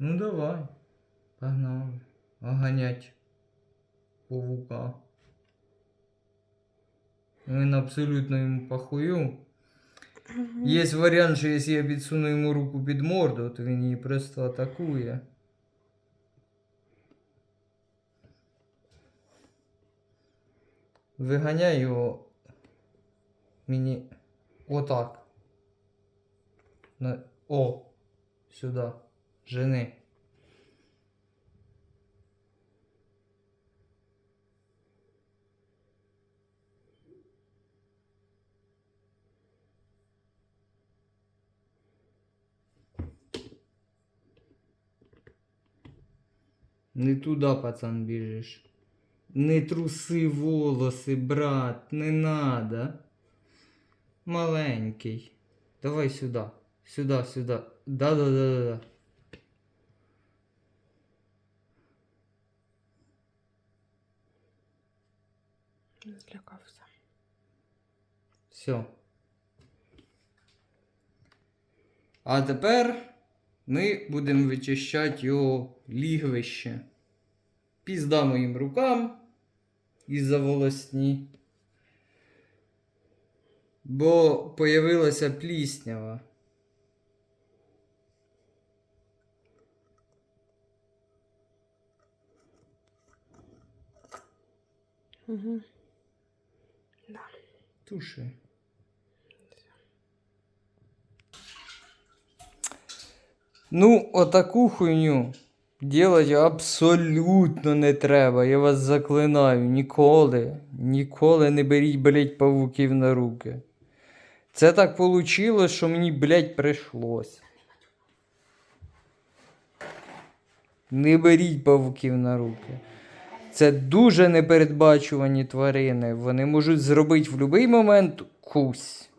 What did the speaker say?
Ну давай. Погнали. Оганять павука. Він абсолютно йому похую. Є варіант, що якщо я підсуну йому руку під морду, то він її просто атакує. Виганяй його мені отак. На... О! Сюди. Жени. Не туди, пацан, біжиш. Не труси волоси, брат, не надо. Маленький. Давай сюди. Сюди, сюди. Да-да-да-да. Злякався. Все. А тепер ми будемо вичищати його лігвище. Пізда моїм рукам із-за волосні. Бо появилася пліснява. Угу. Да. Туши. Ну, отаку хуйню делать абсолютно не треба. Я вас заклинаю. Ніколи, ніколи не беріть, блять, павуків на руки. Це так получилось, що мені, блять, прийшлось. Не беріть павуків на руки. Це дуже непередбачувані тварини. Вони можуть зробити в будь-який момент кусь.